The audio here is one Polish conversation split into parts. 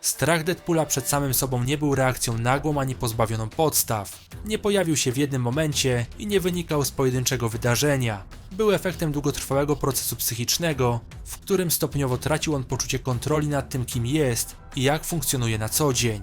Strach Deadpoola przed samym sobą nie był reakcją nagłą ani pozbawioną podstaw. Nie pojawił się w jednym momencie i nie wynikał z pojedynczego wydarzenia. Był efektem długotrwałego procesu psychicznego, w którym stopniowo tracił on poczucie kontroli nad tym, kim jest i jak funkcjonuje na co dzień.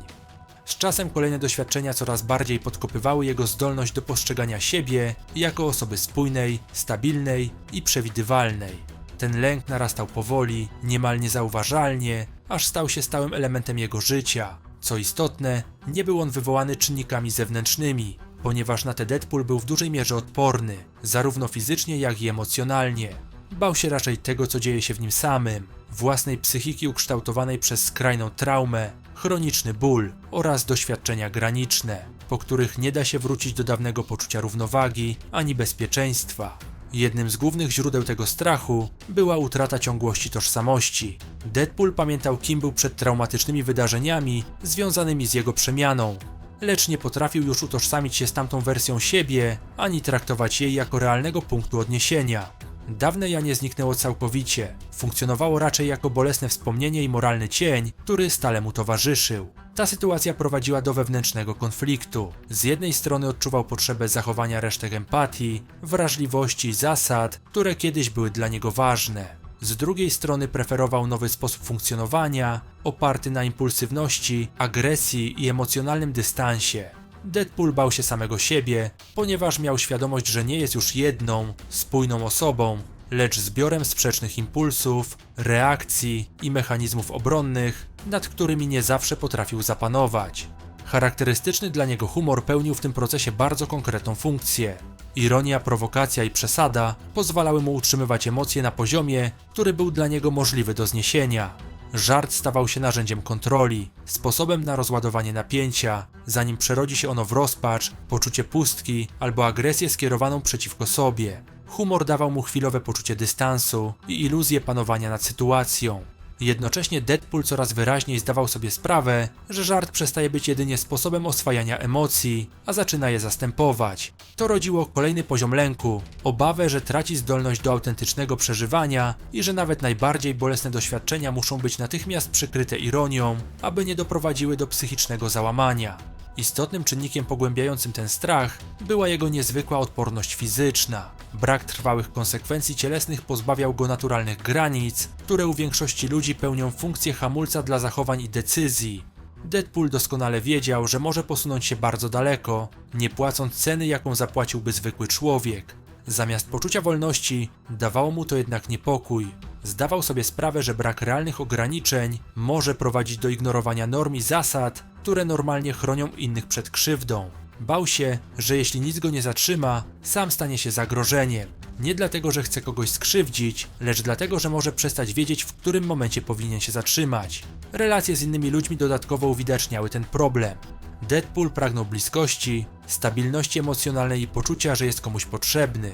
Z czasem kolejne doświadczenia coraz bardziej podkopywały jego zdolność do postrzegania siebie jako osoby spójnej, stabilnej i przewidywalnej. Ten lęk narastał powoli, niemal niezauważalnie, aż stał się stałym elementem jego życia. Co istotne, nie był on wywołany czynnikami zewnętrznymi, ponieważ na te Deadpool był w dużej mierze odporny, zarówno fizycznie, jak i emocjonalnie. Bał się raczej tego, co dzieje się w nim samym, własnej psychiki ukształtowanej przez skrajną traumę, chroniczny ból oraz doświadczenia graniczne, po których nie da się wrócić do dawnego poczucia równowagi ani bezpieczeństwa. Jednym z głównych źródeł tego strachu była utrata ciągłości tożsamości. Deadpool pamiętał, kim był przed traumatycznymi wydarzeniami związanymi z jego przemianą, lecz nie potrafił już utożsamić się z tamtą wersją siebie, ani traktować jej jako realnego punktu odniesienia. Dawne ja nie zniknęło całkowicie, funkcjonowało raczej jako bolesne wspomnienie i moralny cień, który stale mu towarzyszył. Ta sytuacja prowadziła do wewnętrznego konfliktu. Z jednej strony odczuwał potrzebę zachowania resztek empatii, wrażliwości, zasad, które kiedyś były dla niego ważne. Z drugiej strony preferował nowy sposób funkcjonowania, oparty na impulsywności, agresji i emocjonalnym dystansie. Deadpool bał się samego siebie, ponieważ miał świadomość, że nie jest już jedną, spójną osobą, lecz zbiorem sprzecznych impulsów, reakcji i mechanizmów obronnych, nad którymi nie zawsze potrafił zapanować. Charakterystyczny dla niego humor pełnił w tym procesie bardzo konkretną funkcję. Ironia, prowokacja i przesada pozwalały mu utrzymywać emocje na poziomie, który był dla niego możliwy do zniesienia. Żart stawał się narzędziem kontroli, sposobem na rozładowanie napięcia, zanim przerodzi się ono w rozpacz, poczucie pustki albo agresję skierowaną przeciwko sobie. Humor dawał mu chwilowe poczucie dystansu i iluzję panowania nad sytuacją. Jednocześnie Deadpool coraz wyraźniej zdawał sobie sprawę, że żart przestaje być jedynie sposobem oswajania emocji, a zaczyna je zastępować. To rodziło kolejny poziom lęku, obawę, że traci zdolność do autentycznego przeżywania i że nawet najbardziej bolesne doświadczenia muszą być natychmiast przykryte ironią, aby nie doprowadziły do psychicznego załamania. Istotnym czynnikiem pogłębiającym ten strach była jego niezwykła odporność fizyczna. Brak trwałych konsekwencji cielesnych pozbawiał go naturalnych granic, które u większości ludzi pełnią funkcję hamulca dla zachowań i decyzji. Deadpool doskonale wiedział, że może posunąć się bardzo daleko, nie płacąc ceny, jaką zapłaciłby zwykły człowiek. Zamiast poczucia wolności, dawało mu to jednak niepokój. Zdawał sobie sprawę, że brak realnych ograniczeń może prowadzić do ignorowania norm i zasad, które normalnie chronią innych przed krzywdą. Bał się, że jeśli nic go nie zatrzyma, sam stanie się zagrożeniem. Nie dlatego, że chce kogoś skrzywdzić, lecz dlatego, że może przestać wiedzieć, w którym momencie powinien się zatrzymać. Relacje z innymi ludźmi dodatkowo uwidaczniały ten problem. Deadpool pragnął bliskości, stabilności emocjonalnej i poczucia, że jest komuś potrzebny.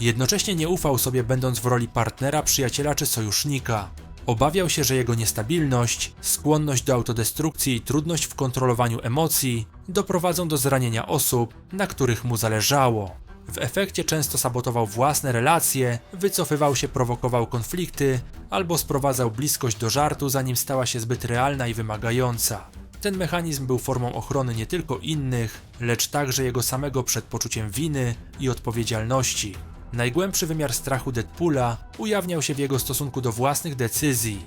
Jednocześnie nie ufał sobie, będąc w roli partnera, przyjaciela czy sojusznika. Obawiał się, że jego niestabilność, skłonność do autodestrukcji i trudność w kontrolowaniu emocji doprowadzą do zranienia osób, na których mu zależało. W efekcie często sabotował własne relacje, wycofywał się, prowokował konflikty albo sprowadzał bliskość do żartu, zanim stała się zbyt realna i wymagająca. Ten mechanizm był formą ochrony nie tylko innych, lecz także jego samego przed poczuciem winy i odpowiedzialności. Najgłębszy wymiar strachu Deadpoola ujawniał się w jego stosunku do własnych decyzji.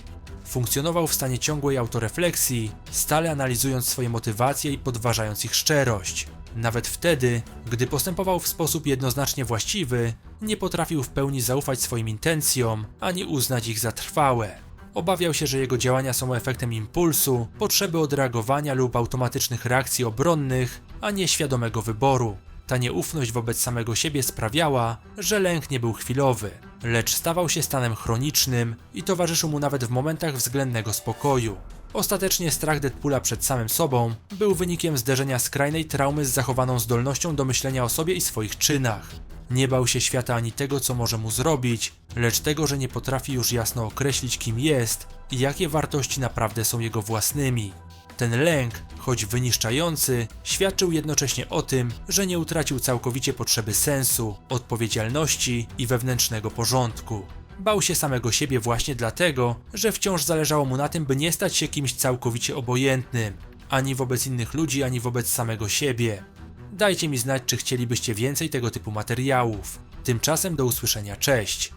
Funkcjonował w stanie ciągłej autorefleksji, stale analizując swoje motywacje i podważając ich szczerość. Nawet wtedy, gdy postępował w sposób jednoznacznie właściwy, nie potrafił w pełni zaufać swoim intencjom ani uznać ich za trwałe. Obawiał się, że jego działania są efektem impulsu, potrzeby odreagowania lub automatycznych reakcji obronnych, a nie świadomego wyboru. Ta nieufność wobec samego siebie sprawiała, że lęk nie był chwilowy, lecz stawał się stanem chronicznym i towarzyszył mu nawet w momentach względnego spokoju. Ostatecznie strach Deadpoola przed samym sobą był wynikiem zderzenia skrajnej traumy z zachowaną zdolnością do myślenia o sobie i swoich czynach. Nie bał się świata ani tego, co może mu zrobić, lecz tego, że nie potrafi już jasno określić, kim jest i jakie wartości naprawdę są jego własnymi. Ten lęk, choć wyniszczający, świadczył jednocześnie o tym, że nie utracił całkowicie potrzeby sensu, odpowiedzialności i wewnętrznego porządku. Bał się samego siebie właśnie dlatego, że wciąż zależało mu na tym, by nie stać się kimś całkowicie obojętnym, ani wobec innych ludzi, ani wobec samego siebie. Dajcie mi znać, czy chcielibyście więcej tego typu materiałów. Tymczasem do usłyszenia, cześć.